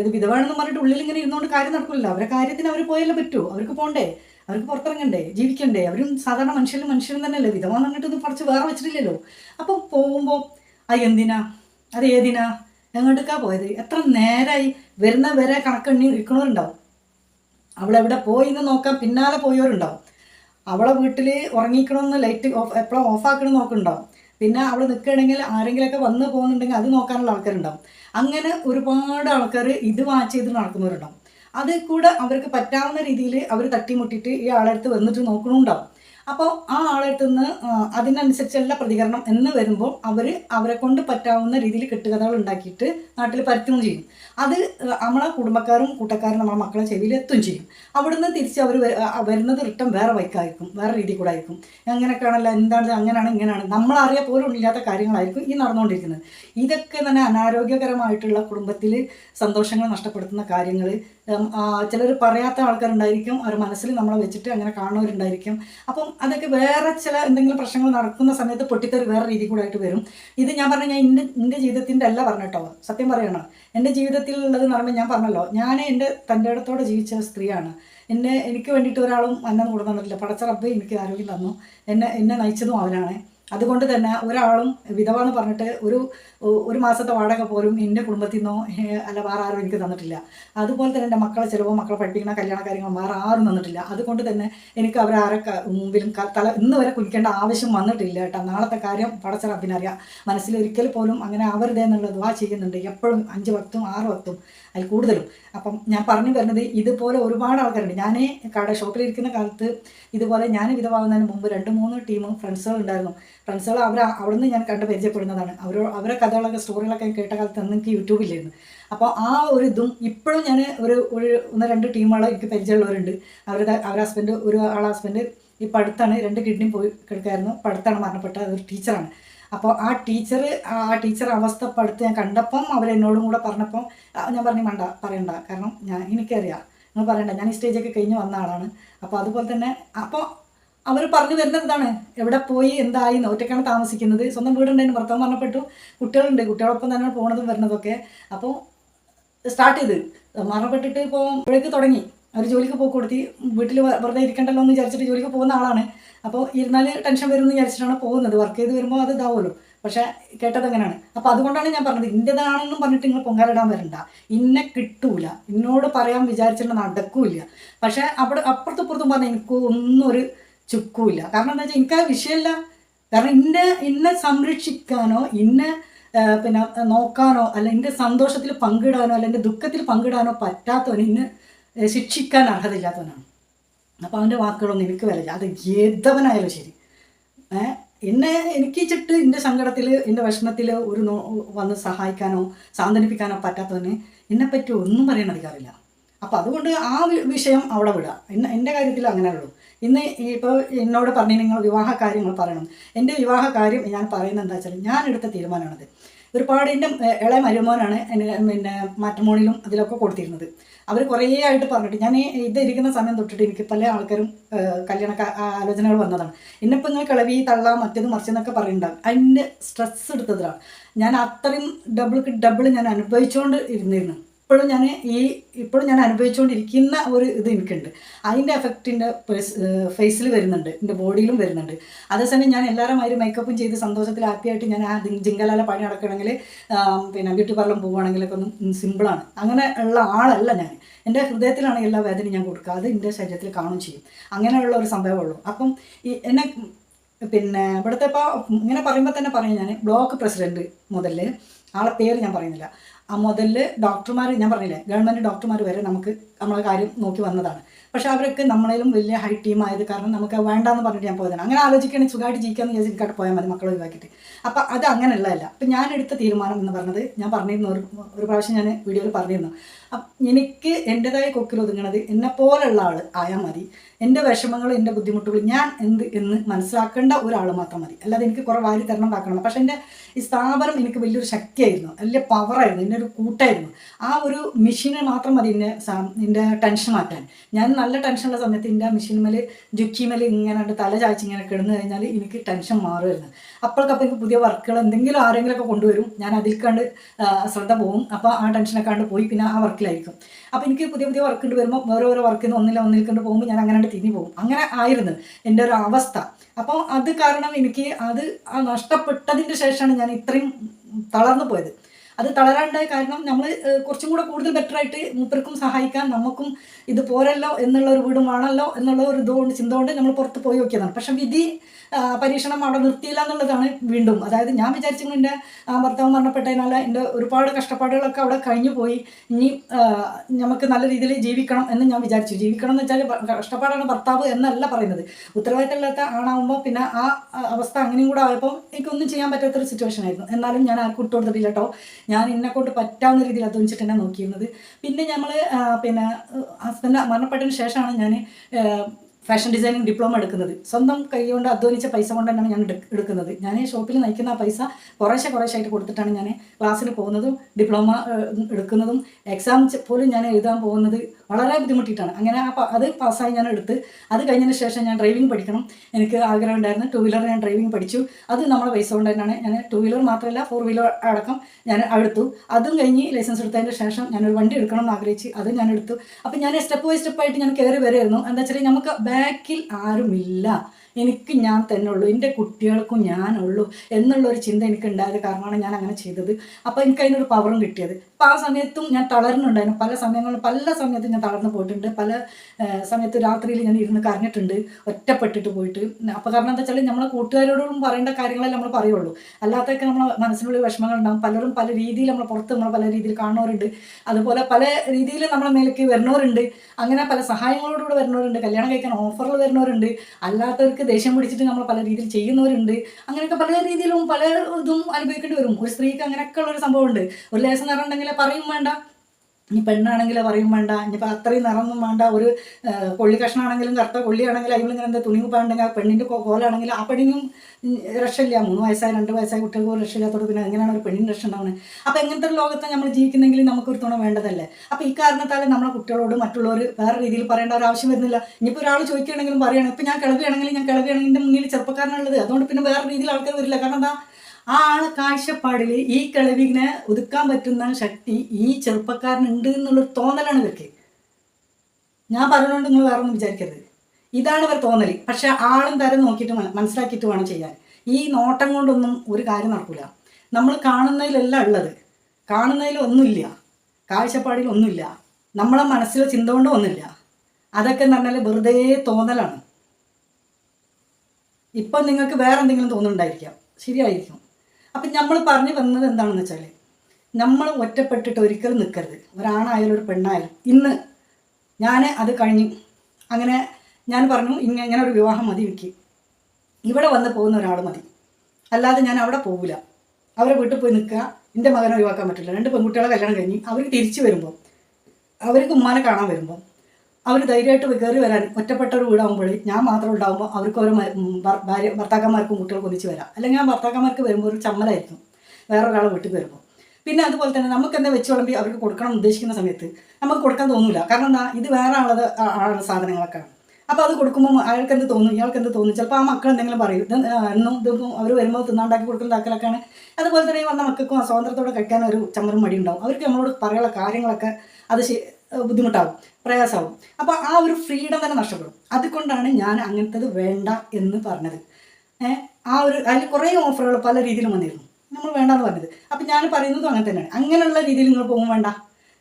ഇത് വിധവാണെന്ന് പറഞ്ഞിട്ട് ഉള്ളിൽ ഇങ്ങനെ ഇരുന്നുകൊണ്ട് കാര്യം നടക്കില്ല അവരുടെ കാര്യത്തിന് അവർ പോയല്ലേ പറ്റൂ. അവർക്ക് പോണ്ടേ? അവർക്ക് പുറത്തിറങ്ങണ്ടേ? ജീവിക്കണ്ടേ? അവരും സാധാരണ മനുഷ്യരും മനുഷ്യരും തന്നെയല്ലേ? വിധവാന്ന് പറഞ്ഞിട്ടൊന്നും പറിച്ച് വേറെ വെച്ചിട്ടില്ലല്ലോ. അപ്പം പോകുമ്പോൾ അത് എന്തിനാ? അത് ഏതിനാ? എങ്ങോട്ടേക്കാ പോയത്. എത്ര നേരമായി വരുന്ന വരെ കണക്കെണ്ണി ഇരിക്കണവരുണ്ടാവും. അവളെവിടെ പോയി എന്ന് നോക്കാൻ പിന്നാലെ പോയവരുണ്ടാവും. അവളെ വീട്ടിൽ ഉറങ്ങിക്കണമെന്ന് ലൈറ്റ് ഓഫ് എപ്പോഴും ഓഫാക്കണം നോക്കുന്നുണ്ടാവും പിന്നെ അവൾ നിൽക്കുകയാണെങ്കിൽ ആരെങ്കിലുമൊക്കെ വന്ന് പോകുന്നുണ്ടെങ്കിൽ അത് നോക്കാനുള്ള ആൾക്കാരുണ്ടാവും. അങ്ങനെ ഒരുപാട് ആൾക്കാർ ഇത് വാച്ച് ചെയ്ത് നടക്കുന്നവരുണ്ടാവും. അത് കൂടെ അവർക്ക് പറ്റാവുന്ന രീതിയിൽ അവർ തട്ടിമുട്ടിയിട്ട് ഈ ആളെടുത്ത് വന്നിട്ട് നോക്കണുണ്ടാവും. അപ്പോൾ ആ ആളെടുത്ത് നിന്ന് അതിനനുസരിച്ചുള്ള പ്രതികരണം എന്ന് വരുമ്പോൾ അവർ അവരെ കൊണ്ട് പറ്റാവുന്ന രീതിയിൽ കെട്ടുകഥകൾ ഉണ്ടാക്കിയിട്ട് നാട്ടിൽ പരത്തുകയും ചെയ്യും. അത് നമ്മളെ കുടുംബക്കാരും കൂട്ടക്കാരും നമ്മളെ മക്കളെ ചെവിയിൽ എത്തുകയും ചെയ്യും. അവിടുന്ന് തിരിച്ച് അവർ വരുന്നത് റിട്ടേൺ വേറെ വൈക്കായിരിക്കും വേറെ രീതി കൂടെ ആയിരിക്കും. അങ്ങനെയൊക്കെയാണല്ലോ എന്താണ് അങ്ങനെയാണ് ഇങ്ങനെയാണ്. നമ്മളറിയാൻ പോലും ഇല്ലാത്ത കാര്യങ്ങളായിരിക്കും ഈ നടന്നുകൊണ്ടിരിക്കുന്നത്. ഇതൊക്കെ തന്നെ അനാരോഗ്യകരമായിട്ടുള്ള കുടുംബത്തിൽ സന്തോഷങ്ങൾ നഷ്ടപ്പെടുത്തുന്ന കാര്യങ്ങൾ ചിലർ പറയാത്ത ആൾക്കാരുണ്ടായിരിക്കും അവർ മനസ്സിൽ നമ്മളെ വെച്ചിട്ട് അങ്ങനെ കാണുന്നവരുണ്ടായിരിക്കും. അപ്പം അതൊക്കെ വേറെ ചില എന്തെങ്കിലും പ്രശ്നങ്ങൾ നടക്കുന്ന സമയത്ത് പൊട്ടിത്തെറി വേറെ രീതി കൂടെ ആയിട്ട് വരും. ഇത് ഞാൻ പറഞ്ഞു ഞാൻ എന്റെ എന്റെ ജീവിതത്തിന്റെ അല്ല പറഞ്ഞിട്ടോ. സത്യം പറയണം. എന്റെ ജീവിതത്തിലുള്ളത് എന്ന് പറയുമ്പോൾ ഞാൻ പറഞ്ഞല്ലോ ഞാൻ എന്റെ തന്റെ ഇടത്തോടെ ജീവിച്ച സ്ത്രീയാണ്. എന്നെ എനിക്ക് വേണ്ടിയിട്ട് ഒരാളും അന്നം കൂടെ തന്നിട്ടില്ല പടച്ച എനിക്ക് ആരോഗ്യം തന്നു. എന്നെ എന്നെ നയിച്ചതും അവനാണ്. അതുകൊണ്ട് തന്നെ ഒരാളും വിധവ എന്ന് പറഞ്ഞിട്ട് ഒരു ഒരു മാസത്തെ വാടക പോലും എന്റെ കുടുംബത്തിൽ നിന്നോ അല്ല വേറെ ആരും എനിക്ക് തന്നിട്ടില്ല. അതുപോലെ തന്നെ എന്റെ മക്കളെ ചിലവോ മക്കളെ പഠിപ്പിക്കുന്ന കല്യാണ കാര്യങ്ങൾ വേറെ ആരും തന്നിട്ടില്ല. അതുകൊണ്ട് തന്നെ എനിക്ക് അവരെ ആരെ മുമ്പിലും തല ഇന്ന് വരെ കുലിക്കേണ്ട ആവശ്യം വന്നിട്ടില്ല കേട്ടോ. നാളത്തെ കാര്യം പടച്ച റബ്ബിനറിയാം മനസ്സിൽ ഒരിക്കൽ പോലും അങ്ങനെ ആവരുതേ എന്നുള്ള ദുവാ ചെയ്യുന്നുണ്ട്. എപ്പോഴും അഞ്ച് വക്തും ആറ് വക്തും അതിൽ കൂടുതലും. അപ്പം ഞാൻ പറഞ്ഞു വരുന്നത് ഇതുപോലെ ഒരുപാട് ആൾക്കാരുണ്ട്. ഞാൻ കട ഷോപ്പിലിരിക്കുന്ന കാലത്ത് ഇതുപോലെ ഞാൻ വിധവാകുന്നതിന് മുമ്പ് രണ്ട് മൂന്ന് ടീമും ഫ്രണ്ട്സുകൾ ഉണ്ടായിരുന്നു. ഫ്രണ്ട്സുകൾ അവർ അവിടെ നിന്ന് ഞാൻ കണ്ട് പരിചയപ്പെടുന്നതാണ്. അവർ അവരെ കഥകളൊക്കെ സ്റ്റോറികളൊക്കെ കേട്ട കാലത്ത് അന്ന് എനിക്ക് യൂട്യൂബിലായിരുന്നു അപ്പോൾ ആ ഒരു ഇതും ഇപ്പോഴും ഞാൻ ഒരു ഒരു ഒന്ന് രണ്ട് ടീമുകൾ എനിക്ക് പരിചയമുള്ളവരുണ്ട്. അവരുടെ അവരുടെ ഹസ്ബൻഡ് ഒരു ആളെ ഹസ്ബൻഡ് ഈ അടുത്താണ് രണ്ട് കിഡ്നി പോയി കിടക്കായിരുന്നു. ഇപ്പം അടുത്താണ് മരണപ്പെട്ട ഒരു ടീച്ചറാണ് അപ്പോൾ ആ ടീച്ചർ ആ ടീച്ചർ അവസ്ഥ ഇപ്പം ഞാൻ കണ്ടപ്പം അവരെന്നോടും കൂടെ പറഞ്ഞപ്പം ഞാൻ പറഞ്ഞു വേണ്ട പറയണ്ട. കാരണം ഞാൻ എനിക്കറിയാം. നിങ്ങൾ പറയണ്ട. ഞാൻ ഈ സ്റ്റേജൊക്കെ കഴിഞ്ഞ് വന്ന ആളാണ്. അപ്പോൾ അതുപോലെ തന്നെ അപ്പോൾ അവർ പറഞ്ഞു വരുന്നത് എന്താണ് എവിടെ പോയി എന്തായി എന്ന് ഒറ്റയ്ക്കാണ് താമസിക്കുന്നത്. സ്വന്തം വീടുണ്ടായിരുന്നു ഭർത്താവ് മരണപ്പെട്ടു. കുട്ടികളുണ്ട് കുട്ടികളൊപ്പം തന്നെ പോണതും വരുന്നതൊക്കെ. അപ്പോൾ സ്റ്റാർട്ട് ചെയ്ത്. മരണപ്പെട്ടിട്ട് ഇപ്പോൾ ഇവിടേക്ക് തുടങ്ങി. അവർ ജോലിക്ക് പോയി കൊടുത്തി. വീട്ടിൽ വെറുതെ ഇരിക്കണ്ടല്ലോ എന്ന് വിചാരിച്ചിട്ട് ജോലിക്ക് പോകുന്ന ആളാണ്. അപ്പോൾ ഇരുന്നാൽ ടെൻഷൻ വരും എന്ന് വിചാരിച്ചിട്ടാണ് പോകുന്നത്. വർക്ക് ചെയ്ത് വരുമ്പോൾ അത് ഇതാവുമല്ലോ. പക്ഷേ കേട്ടത് അങ്ങനെയാണ്. അപ്പോൾ അതുകൊണ്ടാണ് ഞാൻ പറഞ്ഞത് ഇന്റെതാണെന്നും പറഞ്ഞിട്ട് നിങ്ങൾ പൊങ്കാലിടാൻ വരണ്ട. ഇന്നെ കിട്ടൂല. ഇന്നോട് പറയാൻ വിചാരിച്ചിട്ട് നടക്കൂല പക്ഷേ അവിടെ അപ്പുറത്തും ഇപ്പുറത്തും പറഞ്ഞാൽ എനിക്ക് ഒന്നും ഒരു ചുക്കൂല. കാരണം എന്താ വെച്ചാൽ എനിക്ക് വിഷയമല്ല കാരണം ഇന്നെ ഇന്നെ സംരക്ഷിക്കാനോ ഇന്നെ പിന്നെ നോക്കാനോ അല്ല എന്റെ സന്തോഷത്തിൽ പങ്കിടാനോ അല്ല എന്റെ ദുഃഖത്തിൽ പങ്കിടാനോ പറ്റാത്തവൻ ഇന്ന് ശിക്ഷിക്കാൻ അർഹതയില്ലാത്തവനാണ്. അപ്പോൾ അവന്റെ വാക്കുകളൊന്നും എനിക്ക് വിലയില്ല അത് ഏതവനായാലും ശരി. എന്നെ എനിക്ക് ചിട്ട് എന്റെ സങ്കടത്തിൽ എന്റെ വിഷമത്തിൽ ഒരു നോ വന്ന് സഹായിക്കാനോ സാന്ത്വനിപ്പിക്കാനോ പറ്റാത്തവന് എന്നെപ്പറ്റി ഒന്നും പറയാൻ അധികാരമില്ല. അപ്പോൾ അതുകൊണ്ട് ആ വിഷയം അവിടെ വിടുക എന്റെ കാര്യത്തിൽ അങ്ങനെ ഉള്ളൂ. ഇന്ന് ഇപ്പോൾ എന്നോട് പറഞ്ഞു നിങ്ങൾ വിവാഹ കാര്യങ്ങൾ പറയണം. എന്റെ വിവാഹ കാര്യം ഞാൻ പറയുന്നത് എന്താ വെച്ചാൽ ഞാൻ എടുത്ത തീരുമാനമാണത്. ഒരുപാട് എന്റെ ഇളയ മരുമോനാണ് പിന്നെ മാട്രിമോണിയിലും അതിലൊക്കെ കൊടുത്തിരുന്നത്. അവർ കുറേ ആയിട്ട് പറഞ്ഞിട്ട് ഞാൻ ഇത് ഇരിക്കുന്ന സമയം തൊട്ടിട്ട് എനിക്ക് പല ആൾക്കാരും കല്യാണ ആലോചനകൾ വന്നതാണ്. എന്നിപ്പോൾ നിങ്ങൾ കിളവി തള്ള മറ്റേത് മറിച്ചെന്നൊക്കെ പറയുന്നുണ്ടാവും അതിന്റെ സ്ട്രെസ് എടുത്തതാണ് ഞാൻ അത്രയും ഡബിൾ ഡബിൾ ഞാൻ അനുഭവിച്ചുകൊണ്ട് ഇരുന്നിരുന്നു. ഇപ്പോഴും ഞാൻ ഈ ഇപ്പോഴും ഞാൻ അനുഭവിച്ചുകൊണ്ടിരിക്കുന്ന ഒരു ഇത് എനിക്കുണ്ട്. അതിന്റെ എഫക്റ്റിന്റെ ഫേസിൽ വരുന്നുണ്ട്. എന്റെ ബോഡിയിലും വരുന്നുണ്ട്. അതേസമയം ഞാൻ എല്ലാവരും അതിൽ മേക്കപ്പും ചെയ്ത് സന്തോഷത്തിൽ ഹാപ്പിയായിട്ട് ഞാൻ ആ ജിങ്കലാല പണി നടക്കണമെങ്കിൽ പിന്നെ ബ്യൂട്ടി പാർലർ പോവുകയാണെങ്കിലൊക്കെ ഒന്നും സിമ്പിളാണ് അങ്ങനെ ഉള്ള ആളല്ല ഞാൻ. എന്റെ ഹൃദയത്തിലാണ് എല്ലാ വേദനയും ഞാൻ കൊടുക്കുക. അത് എന്റെ ശരീരത്തിൽ കാണും ചെയ്യും. അങ്ങനെയുള്ള ഒരു സംഭവമുള്ളൂ. അപ്പം ഈ എന്നെ പിന്നെ ഇവിടുത്തെ ഇപ്പോൾ ഇങ്ങനെ പറയുമ്പോൾ തന്നെ പറയും ഞാൻ ബ്ലോക്ക് പ്രസിഡന്റ് മുതൽ ആളെ പേര് ഞാൻ പറയുന്നില്ല. ആ മുതൽ ഡോക്ടർമാർ ഞാൻ പറഞ്ഞില്ലേ ഗവൺമെന്റ് ഡോക്ടർമാർ വരെ നമുക്ക് നമ്മളെ കാര്യം നോക്കി വന്നതാണ്. പക്ഷെ അവരൊക്കെ നമ്മളേലും വലിയ ഹൈ ടീം ആയത് കാരണം നമുക്ക് വേണ്ടാന്ന് പറഞ്ഞിട്ട് ഞാൻ പോയതാണ്. അങ്ങനെ ആലോചിക്കുകയാണെങ്കിൽ സുഖമായിട്ട് ജീവിക്കാമെന്ന് വിചാരിച്ചിട്ട് പോയാൽ മതി മക്കളെ ഒഴിവാക്കിയിട്ട്. അപ്പം അത് അങ്ങനെയുള്ളതല്ല. അപ്പം ഞാൻ എടുത്ത തീരുമാനം എന്ന് പറഞ്ഞത് ഞാൻ പറഞ്ഞിരുന്നു ഒരു ഒരു പ്രാവശ്യം ഞാൻ വീഡിയോയിൽ പറഞ്ഞിരുന്നു. അപ്പം എനിക്ക് എന്റെതായ കൊക്കിൽ ഒതുങ്ങണത് എന്നെ പോലുള്ള ആൾ ആയാൽ മതി. എന്റെ വിഷമങ്ങളും എന്റെ ബുദ്ധിമുട്ടുകൾ ഞാൻ എന്ത് എന്ന് മനസ്സിലാക്കേണ്ട ഒരാൾ മാത്രം മതി. അല്ലാതെ എനിക്ക് കുറേ വാരി തരണം ഉണ്ടാക്കണം പക്ഷേ എന്റെ ഈ സ്ഥാപനം എനിക്ക് വലിയൊരു ശക്തിയായിരുന്നു. വലിയ പവറായിരുന്നു എന്റെ ഒരു കൂട്ടായിരുന്നു. ആ ഒരു മെഷീനെ മാത്രം മതി എന്നെ എന്റെ ടെൻഷൻ മാറ്റാൻ. ഞാൻ നല്ല ടെൻഷനുള്ള സമയത്ത് എന്റെ ആ മെഷീൻമേൽ ജുക്കിമേൽ ഇങ്ങനെ തല ചായച്ച് ഇങ്ങനെ കിടന്നു കഴിഞ്ഞാൽ എനിക്ക് ടെൻഷൻ മാറുമായിരുന്നു അപ്പോഴൊക്കെ എനിക്ക് പുതിയ വർക്കുകൾ എന്തെങ്കിലും ആരെങ്കിലുമൊക്കെ കൊണ്ടുവരും. ഞാൻ അതിൽ കണ്ട് ശ്രദ്ധ പോകും. അപ്പോൾ ആ ടെൻഷനൊക്കെ കണ്ട് പോയി പിന്നെ ആ വർക്കിലായിരിക്കും അപ്പോൾ എനിക്ക് പുതിയ പുതിയ വർക്ക് ഉണ്ട് വരുമ്പോൾ ഓരോ വർക്കിൽ നിന്ന് ഒന്നില്ല ഒന്നിൽ കണ്ട് പോകുമ്പോൾ ഞാൻ അങ്ങനെ തിരിഞ്ഞു പോകും. അങ്ങനെ ആയിരുന്നു എന്റെ ഒരു അവസ്ഥ. അപ്പോൾ അത് കാരണം എനിക്ക് അത് ആ നഷ്ടപ്പെട്ടതിന്റെ ശേഷമാണ് ഞാൻ ഇത്രയും തളർന്നു പോയത്. അത് തളരാണ്ടായ കാരണം നമ്മൾ കുറച്ചും കൂടെ കൂടുതൽ ബെറ്ററായിട്ട് മൂപ്പർക്കും സഹായിക്കാൻ നമുക്കും ഇത് പോരല്ലോ എന്നുള്ള ഒരു വീടും വേണമല്ലോ എന്നുള്ള ഒരു ഇതുകൊണ്ട് ചിന്ത കൊണ്ട് നമ്മൾ പുറത്ത് പോയി നോക്കിയതാണ്. പക്ഷെ വിധി പരീക്ഷണം അവിടെ നിർത്തിയില്ല എന്നുള്ളതാണ് വീണ്ടും. അതായത് ഞാൻ വിചാരിച്ചു എന്റെ ഭർത്താവ് മരണപ്പെട്ടതിനാൽ എന്റെ ഒരുപാട് കഷ്ടപ്പാടുകളൊക്കെ അവിടെ കഴിഞ്ഞു പോയി. ഇനി നമുക്ക് നല്ല രീതിയിൽ ജീവിക്കണം എന്ന് ഞാൻ വിചാരിച്ചു. ജീവിക്കണം എന്ന് വെച്ചാൽ കഷ്ടപ്പാടാണ് ഭർത്താവ് എന്നല്ല പറയുന്നത്. ഉത്തരവാദിത്തമില്ലാത്ത ആണാവുമ്പോൾ പിന്നെ ആ ആ അവസ്ഥ അങ്ങനെയും കൂടെ ആയപ്പോൾ എനിക്കൊന്നും ചെയ്യാൻ പറ്റാത്തൊരു സിറ്റുവേഷൻ ആയിരുന്നു. എന്നാലും ഞാൻ ആർക്കും ഇട്ട് കൊടുത്തിട്ടില്ല കേട്ടോ. ഞാൻ എന്നെ കൊണ്ട് പറ്റാവുന്ന രീതിയിൽ അധ്വാനിച്ചിട്ട് തന്നെ നോക്കിയിരുന്നത്. പിന്നെ നമ്മൾ പിന്നെ ഹസ്ബൻഡ് മരണപ്പെട്ടതിന് ശേഷമാണ് ഞാൻ ഫാഷൻ ഡിസൈനിങ് ഡിപ്ലോമ എടുക്കുന്നത്. സ്വന്തം കൈ കൊണ്ട് അധ്വാനിച്ച പൈസ കൊണ്ട് തന്നെയാണ് ഞാൻ എടുക്കുന്നത്. ഞാൻ ഷോപ്പിൽ നയിക്കുന്ന ആ പൈസ കുറേശ്ശെ കുറേശ്ശായിട്ട് കൊടുത്തിട്ടാണ് ഞാൻ ക്ലാസ്സിന് പോകുന്നതും ഡിപ്ലോമ എടുക്കുന്നതും എക്സാം പോലും ഞാൻ എഴുതാൻ പോകുന്നത് വളരെ ബുദ്ധിമുട്ടിയിട്ടാണ് അങ്ങനെ അത് പാസ്സായി ഞാൻ എടുത്ത് അത് കഴിഞ്ഞതിന് ശേഷം ഞാൻ ഡ്രൈവിംഗ് പഠിക്കണം. എനിക്ക് ആഗ്രഹം ഉണ്ടായിരുന്നു. ടു വീലർ ഞാൻ ഡ്രൈവിംഗ് പഠിച്ചു. അത് നമ്മളെ പൈസ കൊണ്ട് തന്നെയാണ്. ഞാൻ ടു വീലർ മാത്രമല്ല ഫോർ വീലർ അടക്കം ഞാൻ എടുത്തു. അതും കഴിഞ്ഞ് ലൈസൻസ് എടുത്തതിന് ശേഷം ഞാനൊരു വണ്ടി എടുക്കണം എന്ന് ആഗ്രഹിച്ച് അത് ഞാൻ എടുത്തു. അപ്പം ഞാൻ സ്റ്റെപ്പ് ബൈ സ്റ്റെപ്പായിട്ട് ഞാൻ കയറി വരുമായിരുന്നു എന്താ വെച്ചാൽ നമുക്ക് ബാക്കിൽ ആരുമില്ല. എനിക്ക് ഞാൻ തന്നെ ഉള്ളൂ എന്റെ കുട്ടികൾക്കും ഞാനുള്ളൂ എന്നുള്ളൊരു ചിന്ത എനിക്ക് ഉണ്ടായത് കാരണമാണ് ഞാൻ അങ്ങനെ ചെയ്തത്. അപ്പോൾ എനിക്ക് അതിനൊരു പവറും കിട്ടിയത്. അപ്പോൾ ആ സമയത്തും ഞാൻ തളർന്നുണ്ടായിരുന്നു. പല സമയങ്ങളും പല സമയത്തും ഞാൻ തളർന്നു പോയിട്ടുണ്ട്. പല സമയത്ത് രാത്രിയിൽ ഞാൻ ഇരുന്ന് കരഞ്ഞിട്ടുണ്ട് ഒറ്റപ്പെട്ടിട്ട് പോയിട്ട്. അപ്പോൾ കാരണം എന്താ വെച്ചാൽ നമ്മളെ കൂട്ടുകാരോടും പറയേണ്ട കാര്യങ്ങളെല്ലാം നമ്മൾ പറയുള്ളൂ. അല്ലാത്തൊക്കെ നമ്മളെ മനസ്സിനുള്ളിൽ വിഷമങ്ങൾ ഉണ്ടാകും പലരും പല രീതിയിൽ നമ്മൾ പുറത്ത് നമ്മൾ പല രീതിയിൽ കാണുന്നവരുണ്ട്. അതുപോലെ പല രീതിയിൽ നമ്മളെ മേലേക്ക് വരുന്നവരുണ്ട്. അങ്ങനെ പല സഹായങ്ങളോടുകൂടെ വരുന്നവരുണ്ട്. കല്യാണം കഴിക്കാൻ ഓഫറിൽ വരുന്നവരുണ്ട്. അല്ലാത്തവർക്ക് ദേഷ്യം പിടിച്ചിട്ട് നമ്മൾ പല രീതിയിൽ ചെയ്യുന്നവരുണ്ട്. അങ്ങനെയൊക്കെ പല രീതിയിലും പല ഇതും അനുഭവിക്കേണ്ടി വരും. ഒരു സ്ത്രീക്ക് അങ്ങനെയൊക്കെ ഉള്ള ഒരു സംഭവമുണ്ട്. ഒരു ലേസം നിറം പറയും വേണ്ട. ഇനി പെണ്ണാണെങ്കിൽ പറയും വേണ്ട. ഇനിയിപ്പോൾ അത്രയും നിറമൊന്നും വേണ്ട. ഒരു കൊള്ളി കഷ്ണമാണെങ്കിലും കറുത്ത കൊള്ളിയാണെങ്കിലും അതിലിങ്ങനെ എന്താ തുണി പോകണ്ടെങ്കിൽ ആ പെണ്ണിന്റെ കോലാണെങ്കിൽ ആ പെണ്ണിനും രക്ഷയില്ല. മൂന്ന് വയസ്സായ രണ്ട് വയസ്സായ കുട്ടികൾക്ക് ഒരു രക്ഷയില്ലാത്തോട് പിന്നെ എങ്ങനെയാണ് ഒരു പെണ്ണിന് രക്ഷ ഉണ്ടാവുന്നത്? അപ്പോൾ എങ്ങനത്തെ ഒരു ലോകത്ത് നമ്മൾ ജീവിക്കുന്നെങ്കിൽ നമുക്കൊരു തുണ വേണ്ടതല്ലേ? അപ്പോൾ ഈ കാരണത്താൽ നമ്മളെ കുട്ടികളോട് മറ്റുള്ളവർ വേറെ രീതിയിൽ പറയേണ്ട ഒരു ആവശ്യം വരുന്നില്ല. ഇനിയിപ്പോൾ ഒരാൾ ചോദിക്കുകയാണെങ്കിലും പറയുകയാണ് ഇപ്പം ഞാൻ കിളവുകയാണെങ്കിൽ ഞാൻ കിളവുകയാണെങ്കിൽ എന്റെ മുന്നിൽ ചെറുപ്പക്കാരനുള്ളത് അതുകൊണ്ട് പിന്നെ വേറെ രീതിയിൽ ആൾക്കാർ വരില്ല. കാരണം എന്താ? ആ ആളെ കാഴ്ചപ്പാടിൽ ഈ കിളവിനെ ഒതുക്കാൻ പറ്റുന്ന ശക്തി ഈ ചെറുപ്പക്കാരനുണ്ട് എന്നുള്ളൊരു തോന്നലാണ് ഇവർക്ക്. ഞാൻ പറഞ്ഞുകൊണ്ട് നിങ്ങൾ വേറെ ഒന്നും വിചാരിക്കരുത്. ഇതാണ് ഇവർ തോന്നൽ പക്ഷെ ആളും തരം നോക്കിയിട്ട് മന- മനസ്സിലാക്കിയിട്ട് വേണം ചെയ്യാൻ. ഈ നോട്ടം കൊണ്ടൊന്നും ഒരു കാര്യം നടക്കില്ല നമ്മൾ കാണുന്നതിലല്ല ഉള്ളത്. കാണുന്നതിൽ ഒന്നുമില്ല. നമ്മളെ മനസ്സിലെ ചിന്ത കൊണ്ട് ഒന്നുമില്ല. അതൊക്കെ എന്ന് പറഞ്ഞാൽ വെറുതെ തോന്നലാണ്. ഇപ്പം നിങ്ങൾക്ക് വേറെ എന്തെങ്കിലും തോന്നുന്നുണ്ടായിരിക്കാം. ശരിയായിരിക്കും. അപ്പം നമ്മൾ പറഞ്ഞു വന്നത് എന്താണെന്ന് വെച്ചാൽ നമ്മൾ ഒറ്റപ്പെട്ടിട്ട് ഒരിക്കലും നിൽക്കരുത് ഒരാണായാലും ഒരു പെണ്ണായാലും. ഇന്ന് ഞാൻ അത് കഴിഞ്ഞു അങ്ങനെ ഞാൻ പറഞ്ഞു ഇങ്ങനെ ഇങ്ങനെ ഒരു വിവാഹം മതി എനിക്ക്. ഇവിടെ വന്ന് പോകുന്ന ഒരാൾ മതി. അല്ലാതെ ഞാൻ അവിടെ പോകില്ല അവരെ വീട്ടിൽ പോയി നിൽക്കുക എന്റെ മകനെ ഒഴിവാക്കാൻ പറ്റില്ല. രണ്ട് പെൺകുട്ടികളെ കല്യാണം കഴിഞ്ഞ് അവർ തിരിച്ചു വരുമ്പോൾ അവർക്ക് ഉമ്മാനെ കാണാൻ വരുമ്പോൾ അവർ ധൈര്യമായിട്ട് കയറി വരാൻ ഒറ്റപ്പെട്ട ഒരു വീടാകുമ്പോൾ ഞാൻ മാത്രം ഉണ്ടാകുമ്പോൾ അവർക്ക് ഓരോ ഭാര്യ ഭർത്താക്കന്മാർക്കും കുട്ടികൾക്ക് ഒന്നിച്ച് വരാം. അല്ലെങ്കിൽ ആ ഭർത്താക്കന്മാർക്ക് വരുമ്പോൾ ഒരു ചമ്മലായിരിക്കും. വേറെ ഒരാളെ വീട്ടിൽ വരുമ്പോൾ പിന്നെ അതുപോലെ തന്നെ നമുക്ക് എന്താ വെച്ച് വിളമ്പി അവർക്ക് കൊടുക്കണം ഉദ്ദേശിക്കുന്ന സമയത്ത് നമുക്ക് കൊടുക്കാൻ തോന്നില്ല കാരണം എന്താ? ഇത് വേറെ ആളത് ആളുടെ സാധനങ്ങളൊക്കെയാണ് അപ്പോൾ അത് കൊടുക്കുമ്പോൾ അയാൾക്ക് എന്ത് തോന്നും? ഇയാൾക്ക് എന്ത് തോന്നും? ചിലപ്പോൾ ആ മക്കൾ എന്തെങ്കിലും പറയും. എന്നും ഇതൊന്നും അവർ വരുമ്പോൾ തിന്നാണ്ടാക്കി കൊടുക്കുന്നതാക്കലൊക്കെയാണ് അതുപോലെ തന്നെ വന്ന മക്കൾക്കും സ്വാതന്ത്ര്യത്തോടെ കഴിക്കാൻ ഒരു ചമ്മറും മടി ഉണ്ടാവും അവർക്ക് നമ്മളോട് പറയാനുള്ള കാര്യങ്ങളൊക്കെ അത് ബുദ്ധിമുട്ടാവും പ്രയാസമാവും. അപ്പോൾ ആ ഒരു ഫ്രീഡം തന്നെ നഷ്ടപ്പെടും. അതുകൊണ്ടാണ് ഞാൻ അങ്ങനത്തത് വേണ്ട എന്ന് പറഞ്ഞത്. ആ ഒരു അതിൽ കുറേ ഓഫറുകൾ പല രീതിയിലും വന്നിരുന്നു. നമ്മൾ വേണ്ടെന്ന് പറഞ്ഞത്. അപ്പം ഞാൻ പറയുന്നതും അങ്ങനെ തന്നെയാണ്. അങ്ങനെയുള്ള രീതിയിൽ നിങ്ങൾ പോകും വേണ്ട.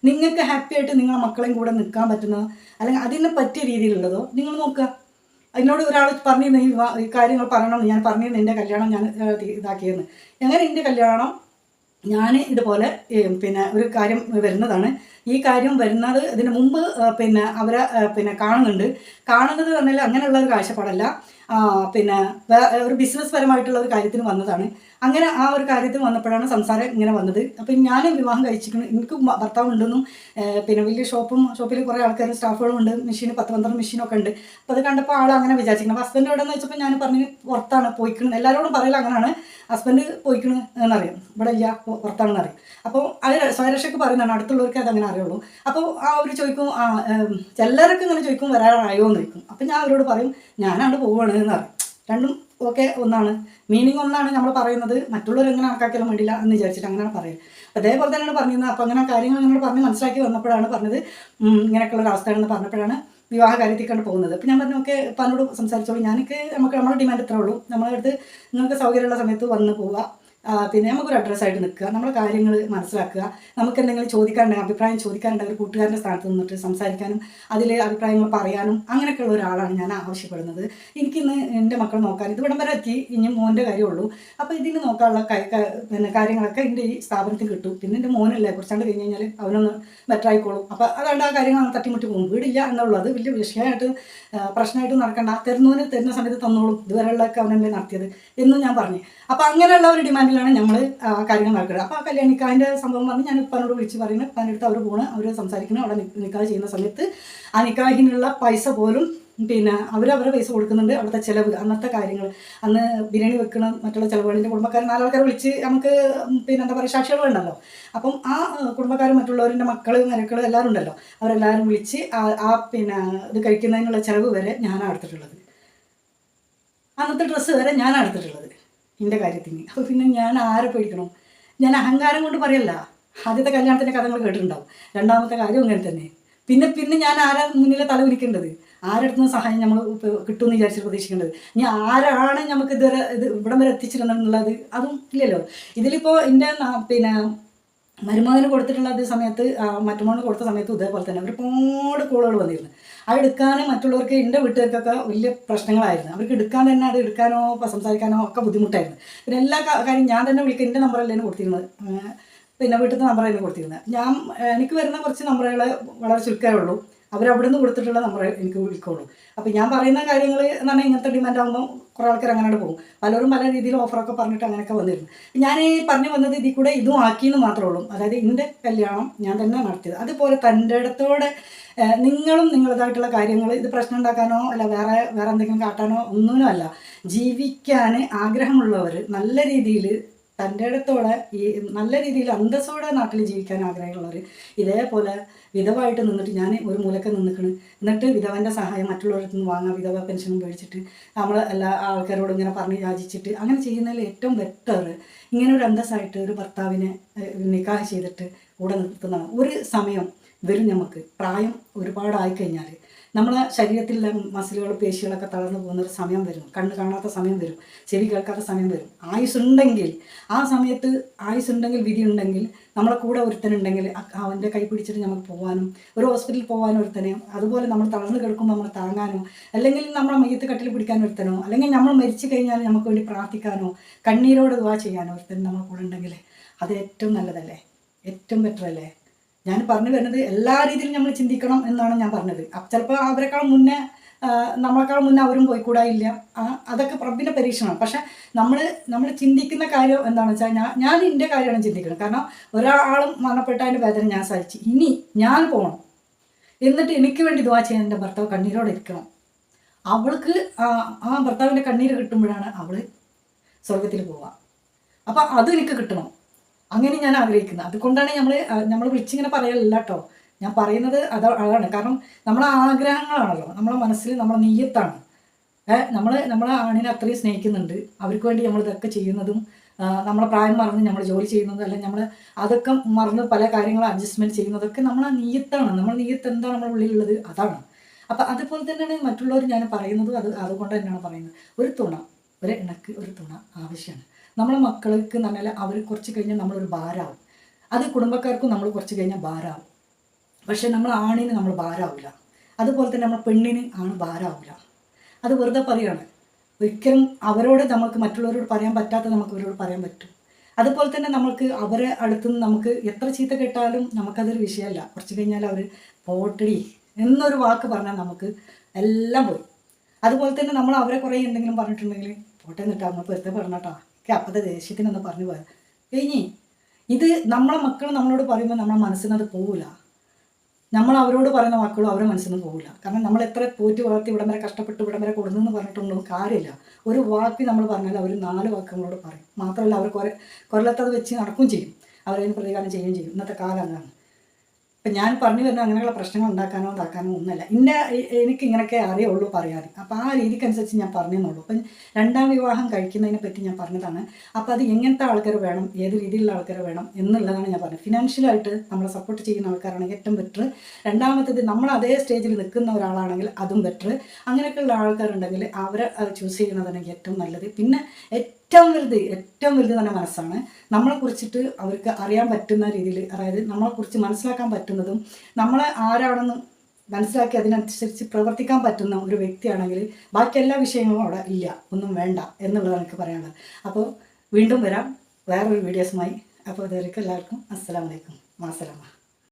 നിങ്ങൾക്ക് ഹാപ്പി ആയിട്ട് നിങ്ങളെ മക്കളെയും കൂടെ നിൽക്കാൻ പറ്റുന്നതോ അല്ലെങ്കിൽ അതിന് പറ്റിയ രീതിയിലുള്ളതോ നിങ്ങൾ നോക്കുക. അതിനോട് ഒരാൾ പറഞ്ഞിരുന്നു ഈ കാര്യങ്ങൾ പറയണം ഞാൻ പറഞ്ഞിരുന്നു എന്റെ കല്യാണം ഞാൻ ഇതാക്കിയെന്ന്. എങ്ങനെ എന്റെ കല്യാണം? ഞാൻ ഇതുപോലെ പിന്നെ ഒരു കാര്യം വരുന്നതാണ്. ഈ കാര്യം വരുന്നത് ഇതിന് മുമ്പ് പിന്നെ അവരെ പിന്നെ കാണുന്നുണ്ട്. കാണുന്നത് പറഞ്ഞാൽ അങ്ങനെയുള്ള ഒരു കാഴ്ചപ്പാടല്ല. പിന്നെ ഒരു ബിസിനസ് പരമായിട്ടുള്ള ഒരു കാര്യത്തിന് വന്നതാണ്. അങ്ങനെ ആ ഒരു കാര്യത്തിന് വന്നപ്പോഴാണ് സംസാരം ഇങ്ങനെ വന്നത്. അപ്പം ഞാൻ വിവാഹം കഴിച്ചിരിക്കുന്നു. എനിക്ക് ഭർത്താവ് ഉണ്ടെന്നും പിന്നെ വലിയ ഷോപ്പും ഷോപ്പിൽ കുറേ ആൾക്കാർ സ്റ്റാഫുകളും ഉണ്ട്. മെഷീൻ പത്ത് പന്ത്രണ്ട് മെഷീനൊക്കെ ഉണ്ട്. അപ്പോൾ അത് കണ്ടപ്പോൾ ആൾ അങ്ങനെ വിചാരിച്ചിരിക്കണം ഹസ്ബൻഡ് എവിടെ എന്ന് വെച്ചപ്പോൾ ഞാൻ പറഞ്ഞു പുറത്താണ് പോയിക്കണം. എല്ലാവരോടും പറയില്ല അങ്ങനെയാണ്. ഹസ്ബൻഡ് പോയിക്കണ് എന്നറിയാം ഇവിടെ ഇല്ല പുറത്താണെന്ന് അറിയാം. അപ്പോൾ അത് സ്വയരക്ഷയ്ക്ക് പറയുന്നതാണ്. അടുത്തുള്ളവർക്ക് അതങ്ങനെ അറിയുള്ളൂ. അപ്പോൾ ആ അവർ ചോദിക്കും ആ ചിലരൊക്കെ ഇങ്ങനെ ചോദിക്കും വരാറായോ എന്ന് ചോദിക്കും അപ്പം ഞാൻ അവരോട് പറയും ഞാനാണ് പോവുകയാണ് എന്ന് പറയും. രണ്ടും ഓക്കെ ഒന്നാണ്. മീനിങ് ഒന്നാണ് നമ്മൾ പറയുന്നത്. മറ്റുള്ളവർ എങ്ങനെ കണക്കാക്കിയാലും വേണ്ടില്ല എന്ന് വിചാരിച്ചിട്ട് അങ്ങനെയാണ് പറയുക. അപ്പോൾ അതേപോലെ തന്നെയാണ് പറഞ്ഞിരുന്നത്. അപ്പോൾ അങ്ങനെ കാര്യങ്ങൾ അങ്ങനെ പറഞ്ഞ് മനസ്സിലാക്കി വന്നപ്പോഴാണ് പറഞ്ഞത് ഇങ്ങനെയൊക്കെയുള്ള ഒരു അവസ്ഥയാണെന്ന് പറഞ്ഞപ്പോഴാണ് വിവാഹ കാര്യത്തേക്കാണ് പോകുന്നത്. അപ്പം ഞാൻ പറഞ്ഞു ഓക്കെ പലരോട് സംസാരിച്ചോളൂ. ഞാനൊക്കെ നമുക്ക് നമ്മുടെ ഡിമാൻഡ് ഇത്രേ ഉള്ളൂ. നമ്മളെ നിങ്ങൾക്ക് സൗകര്യമുള്ള സമയത്ത് വന്ന് പോവുക പിന്നെ നമുക്കൊരു അഡ്രസ്സായിട്ട് നിൽക്കുക നമ്മുടെ കാര്യങ്ങൾ മനസ്സിലാക്കുക. നമുക്ക് എന്തെങ്കിലും ചോദിക്കാനുണ്ടെങ്കിൽ അഭിപ്രായം ചോദിക്കാനുണ്ടെങ്കിൽ ഒരു കൂട്ടുകാരന്റെ സ്ഥാനത്ത് നിന്നിട്ട് സംസാരിക്കാനും അതിൽ അഭിപ്രായങ്ങൾ പറയാനും അങ്ങനെയൊക്കെയുള്ള ഒരാളാണ് ഞാൻ ആവശ്യപ്പെടുന്നത്. എനിക്കിന്ന് എന്റെ മക്കൾ നോക്കാൻ ഇത് ഇവിടം വരെ എത്തി ഇനി മോന്റെ കാര്യമുള്ളൂ. അപ്പോൾ ഇതിന് നോക്കാനുള്ള പിന്നെ കാര്യങ്ങളൊക്കെ എന്റെ ഈ സ്ഥാപനത്തിൽ കിട്ടും. പിന്നെ എന്റെ മോനല്ലേ കുറച്ചാണ്ട് കഴിഞ്ഞ് കഴിഞ്ഞാൽ അവനൊന്ന് ബെറ്റർ ആയിക്കോളും. അപ്പോൾ അതുകൊണ്ട് ആ കാര്യങ്ങൾ തട്ടിമുട്ടി പോകും. വീടില്ല എന്നുള്ളത് വലിയ വിഷയമായിട്ട് പ്രശ്നമായിട്ട് നടക്കണ്ട. തരുന്നവന് തരുന്ന സമയത്ത് തന്നോളും. ഇതുവരെയുള്ളതൊക്കെ അവനല്ലേ നടത്തിയത് എന്നും ഞാൻ പറഞ്ഞു. അപ്പോൾ അങ്ങനെയുള്ള ഒരു ഡിമാൻഡിലാണ് നമ്മൾ കാര്യങ്ങൾ നടക്കുന്നത്. അപ്പോൾ ആ കല്യാണിക്കാവിന്റെ സംഭവം പറഞ്ഞ് ഞാൻ ഉപ്പാനോട് വിളിച്ച് പറയുന്നത് ഉപ്പാന്റെ അവർ പോണ്. അവർ സംസാരിക്കണം അവിടെ നിക്കാഹ് ചെയ്യുന്ന സമയത്ത് ആ നിക്കാഹിനുള്ള പൈസ പോലും പിന്നെ അവർ അവരെ പൈസ കൊടുക്കുന്നുണ്ട്. അവിടുത്തെ ചിലവ് അന്നത്തെ കാര്യങ്ങൾ അന്ന് ബിരിയാണി വെക്കണം മറ്റുള്ള ചിലവുകളിന്റെ കുടുംബക്കാർ നാലാൾക്കാരെ വിളിച്ച് നമുക്ക് പിന്നെ എന്താ പറയുക സാക്ഷികൾ വേണ്ടല്ലോ. അപ്പം ആ കുടുംബക്കാരും മറ്റുള്ളവരുടെ മക്കൾ മരക്കൾ എല്ലാവരും ഉണ്ടല്ലോ. അവരെല്ലാവരും വിളിച്ച് ആ പിന്നെ ഇത് കഴിക്കുന്നതിനുള്ള ചിലവ് വരെ ഞാനാണ് എടുത്തിട്ടുള്ളത്. അന്നത്തെ ഡ്രസ്സ് വരെ ഞാനാണ് എടുത്തിട്ടുള്ളത്. എന്റെ കാര്യത്തിന്. അപ്പോൾ പിന്നെ ഞാൻ ആരെ പേടിക്കണം? ഞാൻ അഹങ്കാരം കൊണ്ട് പറയല്ല. ആദ്യത്തെ കല്യാണത്തിന്റെ കഥകൾ കേട്ടിട്ടുണ്ടാവും. രണ്ടാമത്തെ കാര്യം അങ്ങനെ തന്നെ. പിന്നെ പിന്നെ ഞാൻ ആരാ മുന്നിലെ തല ഉരിക്കേണ്ടത്? ആരുടെ നിന്ന് സഹായം നമ്മൾ കിട്ടുമെന്ന് വിചാരിച്ച് പ്രതീക്ഷിക്കേണ്ടത്? ഇനി ആരാണ് നമുക്ക് ഇതുവരെ ഇത് ഇവിടം വരെ എത്തിച്ചിരുന്നുള്ളത് അതും ഇല്ലല്ലോ. ഇതിലിപ്പോൾ എന്റെ പിന്നെ മരുമകന് കൊടുത്തിട്ടുള്ള അതേ സമയത്ത് മറ്റുമോന് കൊടുത്ത സമയത്ത് ഇതേപോലെ തന്നെ ഒരുപാട് കോളുകൾ വന്നിരുന്നു. അത് എടുക്കാൻ മറ്റുള്ളവർക്ക് എന്റെ വീട്ടുകാർക്കൊക്കെ വലിയ പ്രശ്നങ്ങളായിരുന്നു. അവർക്ക് എടുക്കാൻ തന്നെ അത് എടുക്കാനോ സംസാരിക്കാനോ ഒക്കെ ബുദ്ധിമുട്ടായിരുന്നു. പിന്നെ എല്ലാ കാര്യം ഞാൻ തന്നെ വിളിക്കുക എന്റെ നമ്പറല്ലേ കൊടുത്തിരുന്നത്? പിന്നെ നിന്ന് നമ്പറായിരുന്നു കൊടുത്തിരുന്നത്? ഞാൻ എനിക്ക് വരുന്ന കുറച്ച് നമ്പറുകൾ വളരെ ചുരുക്കമേ ഉള്ളൂ. അവരവിടെ നിന്ന് കൊടുത്തിട്ടുള്ള നമ്പർ എനിക്ക് വിളിക്കുള്ളൂ. അപ്പോൾ ഞാൻ പറയുന്ന കാര്യങ്ങൾ എന്ന് പറഞ്ഞാൽ ഇങ്ങനത്തെ ഡിമാൻഡ് ആകുമ്പോൾ കുറേ ആൾക്കാർ അങ്ങനെ പോകും. പലരും പല രീതിയിൽ ഓഫറൊക്കെ പറഞ്ഞിട്ട് അങ്ങനെയൊക്കെ വന്നിരുന്നു. ഞാൻ ഈ പറഞ്ഞു വന്നത് ഇതിൽ കൂടെ ഇതും ആക്കിയെന്ന് മാത്രമേ ഉള്ളൂ. അതായത് എന്റെ കല്യാണം ഞാൻ തന്നെ നടത്തിയത്. അതുപോലെ തന്റെ ഇടത്തോടെ നിങ്ങളും നിങ്ങളതായിട്ടുള്ള കാര്യങ്ങൾ ഇത് പ്രശ്നം ഉണ്ടാക്കാനോ അല്ല വേറെ വേറെ എന്തെങ്കിലും കാട്ടാനോ ഒന്നിനും അല്ല. ജീവിക്കാൻ ആഗ്രഹമുള്ളവർ നല്ല രീതിയിൽ തന്റെ ഇടത്തോടെ ഈ നല്ല രീതിയിൽ അന്തസ്സോടെ നാട്ടിൽ ജീവിക്കാൻ ആഗ്രഹമുള്ളവർ ഇതേപോലെ വിധവായിട്ട് നിന്നിട്ട് ഞാൻ ഒരു മൂലക്ക് നിന്നിക്കണ്. എന്നിട്ട് വിധവന്റെ സഹായം മറ്റുള്ളവരുടെ നിന്ന് വാങ്ങാം വിധവ പെൻഷനും മേടിച്ചിട്ട് നമ്മൾ എല്ലാ ആൾക്കാരോടും ഇങ്ങനെ പറഞ്ഞ് യാചിച്ചിട്ട് അങ്ങനെ ചെയ്യുന്നതിൽ ഏറ്റവും ബെറ്റർ ഇങ്ങനെ ഒരു അന്തസ്സായിട്ട് ഒരു ഭർത്താവിനെ നിക്കാഹ് ചെയ്തിട്ട് കൂടെ നിർത്തുന്നതാണ് ഒരു സമയം വരും നമുക്ക് പ്രായം ഒരുപാടായി കഴിഞ്ഞാൽ നമ്മളെ ശരീരത്തിലെ മസിലുകൾ പേശികളൊക്കെ തളർന്നു പോകുന്ന ഒരു സമയം വരും. കണ്ണ് കാണാത്ത സമയം വരും. ചെവി കേൾക്കാത്ത സമയം വരും. ആയുസ്സുണ്ടെങ്കിൽ ആ സമയത്ത് ആയുസ്സുണ്ടെങ്കിൽ വിധി ഉണ്ടെങ്കിൽ നമ്മളെ കൂടെ ഒരുത്തനുണ്ടെങ്കിൽ അവന്റെ കൈ പിടിച്ചിട്ട് നമുക്ക് പോകാനും ഒരു ഹോസ്പിറ്റലിൽ പോകാനും ഒരുത്തനെയും അതുപോലെ നമ്മൾ തളർന്ന് കിടക്കുമ്പോൾ നമ്മൾ താങ്ങാനോ അല്ലെങ്കിൽ നമ്മളെ മയ്യത്ത് കട്ടിൽ പിടിക്കാൻ ഒരുത്തനോ അല്ലെങ്കിൽ നമ്മൾ മരിച്ചു കഴിഞ്ഞാൽ നമുക്ക് വേണ്ടി പ്രാർത്ഥിക്കാനോ കണ്ണീരോട് ദുവാ ചെയ്യാനോ ഒരുത്തൻ നമ്മളെ കൂടെ ഉണ്ടെങ്കിൽ അത് ഏറ്റവും നല്ലതല്ലേ? ഏറ്റവും ബെറ്റർ അല്ലേ? ഞാൻ പറഞ്ഞു വരുന്നത് എല്ലാ രീതിയിലും നമ്മൾ ചിന്തിക്കണം എന്നാണ് ഞാൻ പറഞ്ഞത്. ചിലപ്പോൾ അവരെക്കാൾ മുന്നേ നമ്മളെക്കാൾ മുന്നേ അവരും പോയിക്കൂടായില്ല. ആ, അതൊക്കെ റബ്ബിന്റെ പരീക്ഷണമാണ്. പക്ഷെ നമ്മൾ നമ്മൾ ചിന്തിക്കുന്ന കാര്യം എന്താണെന്ന് വെച്ചാൽ ഞാൻ ഞാൻ എന്റെ കാര്യമാണ് ചിന്തിക്കുന്നത്. കാരണം ഒരാളും മരണപ്പെട്ട അതിന്റെ വേദന ഞാൻ സഹിച്ചു. ഇനി ഞാൻ പോകണം എന്നിട്ട് എനിക്ക് വേണ്ടി ഇതുവാ ചെയ്യാൻ എന്റെ ഭർത്താവ് കണ്ണീരോടെ ഇരിക്കണം. അവൾക്ക് ആ ആ ഭർത്താവിന്റെ കണ്ണീര് കിട്ടുമ്പോഴാണ് അവൾ സ്വർഗത്തിൽ പോവുക. അപ്പം അത് എനിക്ക് കിട്ടണം. അങ്ങനെ ഞാൻ ആഗ്രഹിക്കുന്നത്. അതുകൊണ്ടാണ് നമ്മൾ നമ്മൾ വിളിച്ചിങ്ങനെ പറയലല്ല കേട്ടോ ഞാൻ പറയുന്നത് അത് അതാണ്. കാരണം നമ്മളെ ആഗ്രഹങ്ങളാണല്ലോ. നമ്മളെ മനസ്സിൽ നമ്മളെ നീയത്താണ് ഏഹ് നമ്മൾ നമ്മളെ ആണിനെ അത്രയും സ്നേഹിക്കുന്നുണ്ട്. അവർക്ക് വേണ്ടി നമ്മൾ ഇതൊക്കെ ചെയ്യുന്നതും നമ്മളെ പ്രായം മറന്ന് നമ്മൾ ജോലി ചെയ്യുന്നതും അല്ലെങ്കിൽ നമ്മൾ അതൊക്കെ മറന്ന് പല കാര്യങ്ങളും അഡ്ജസ്റ്റ്മെന്റ് ചെയ്യുന്നതൊക്കെ നമ്മളെ നീയത്താണ് നമ്മൾ നീയത്ത് എന്താണ് നമ്മുടെ ഉള്ളിലുള്ളത്? അതാണ്. അപ്പം അതുപോലെ തന്നെയാണ് മറ്റുള്ളവർ ഞാൻ പറയുന്നതും അത് അതുകൊണ്ട് തന്നെയാണ് പറയുന്നത്. ഒരു തുണ ഒരു ഇണക്ക് ഒരു തുണ ആവശ്യമാണ് നമ്മളെ മക്കൾക്ക് എന്ന് പറഞ്ഞാൽ അവർ കുറച്ച് കഴിഞ്ഞാൽ നമ്മളൊരു ഭാരമാവും അത് കുടുംബക്കാർക്കും നമ്മൾ കുറച്ച് കഴിഞ്ഞാൽ ഭാരമാവും പക്ഷേ നമ്മൾ ആണിന് നമ്മൾ ഭാരമാവില്ല അതുപോലെ തന്നെ നമ്മൾ പെണ്ണിന് ആണ് ഭാരമാവില്ല അത് വെറുതെ പറയാണ്. ഒരിക്കലും അവരോട് നമുക്ക് മറ്റുള്ളവരോട് പറയാൻ പറ്റാത്ത നമുക്ക് അവരോട് പറയാൻ പറ്റും. അതുപോലെ തന്നെ നമുക്ക് അവരെ അടുത്തുനിന്ന് നമുക്ക് എത്ര ചീത്ത കേട്ടാലും നമുക്കതൊരു വിഷയമല്ല. കുറച്ച് കഴിഞ്ഞാൽ അവർ പോട്ടടി എന്നൊരു വാക്ക് പറഞ്ഞാൽ നമുക്ക് എല്ലാം പോയി. അതുപോലെ തന്നെ നമ്മൾ അവരെ കുറേ എന്തെങ്കിലും പറഞ്ഞിട്ടുണ്ടെങ്കിൽ പോട്ടെ എന്നിട്ടാ നമ്മൾ വെറുതെ പറഞ്ഞാട്ടാ അപ്പത്തെ ദേഷ്യത്തിനൊന്ന് പറഞ്ഞു പോയാൽ കഴിഞ്ഞി ഇത് നമ്മളെ മക്കൾ നമ്മളോട് പറയുമ്പോൾ നമ്മളെ മനസ്സിൽ നിന്ന് അത് പോവില്ല നമ്മൾ അവരോട് പറയുന്ന വാക്കുകളും അവരുടെ മനസ്സിൽ നിന്ന് പോകില്ല കാരണം നമ്മൾ എത്ര പോറ്റി വളർത്തി ഇവിടം വരെ കഷ്ടപ്പെട്ട് ഇവിടം വരെ കൊടുന്നെന്ന് പറഞ്ഞിട്ടൊന്നും കാര്യമില്ല. ഒരു വാക്ക് നമ്മൾ പറഞ്ഞാൽ അവർ നാല് വാക്കുകളോട് പറയും. മാത്രമല്ല അവർ കുറെ കൊല്ലത്തത് വെച്ച് നടക്കുകയും ചെയ്യും. അവരതിന് പ്രതികാരം ചെയ്യുകയും ചെയ്യും. ഇന്നത്തെ കാലം ഇപ്പം ഞാൻ പറഞ്ഞു വരുന്ന അങ്ങനെയുള്ള പ്രശ്നങ്ങൾ ഉണ്ടാക്കാനോ ഇതാക്കാനോ ഒന്നുമല്ല. ഇന്ന എനിക്ക് ഇങ്ങനെയൊക്കെ അറിയുള്ളൂ പറയാൻ അപ്പോൾ ആ രീതിക്കനുസരിച്ച് ഞാൻ പറഞ്ഞെന്നുള്ളൂ അപ്പം രണ്ടാം വിവാഹം കഴിക്കുന്നതിനെ പറ്റി ഞാൻ പറഞ്ഞതാണ്. അപ്പോൾ അത് എങ്ങനത്തെ ആൾക്കാർ വേണം ഏത് രീതിയിലുള്ള ആൾക്കാർ വേണം എന്നുള്ളതാണ് ഞാൻ പറഞ്ഞത്. ഫിനാൻഷ്യലായിട്ട് നമ്മളെ സപ്പോർട്ട് ചെയ്യുന്ന ആൾക്കാരാണെങ്കിൽ ഏറ്റവും ബെറ്റർ രണ്ടാമത്തേത് നമ്മൾ അതേ സ്റ്റേജിൽ നിൽക്കുന്ന ഒരാളാണെങ്കിൽ അതും ബെറ്റർ അങ്ങനെയൊക്കെയുള്ള ആൾക്കാരുണ്ടെങ്കിൽ അവരെ ചൂസ് ചെയ്യുന്നതാണെങ്കിൽ ഏറ്റവും നല്ലത്. പിന്നെ ഏറ്റവും വലുത് ഏറ്റവും വലുത് തന്നെ മനസ്സാണ്. നമ്മളെ കുറിച്ചിട്ട് അവർക്ക് അറിയാൻ പറ്റുന്ന രീതിയിൽ അതായത് നമ്മളെ കുറിച്ച് മനസ്സിലാക്കാൻ പറ്റുന്നതും നമ്മളെ ആരാണെന്ന് മനസ്സിലാക്കി അതിനനുസരിച്ച് പ്രവർത്തിക്കാൻ പറ്റുന്ന ഒരു വ്യക്തിയാണെങ്കിൽ ബാക്കി എല്ലാ വിഷയങ്ങളും അവിടെ ഇല്ല ഒന്നും വേണ്ട എന്നുള്ളതാണ് എനിക്ക് പറയാനുള്ളത്. അപ്പോൾ വീണ്ടും വരാം. വേറൊരു വീഡിയോസുമായി. അപ്പോൾ ഇതുവരെയ്ക്കും എല്ലാവർക്കും അസ്സലാമലൈക്കും മാസലാമ.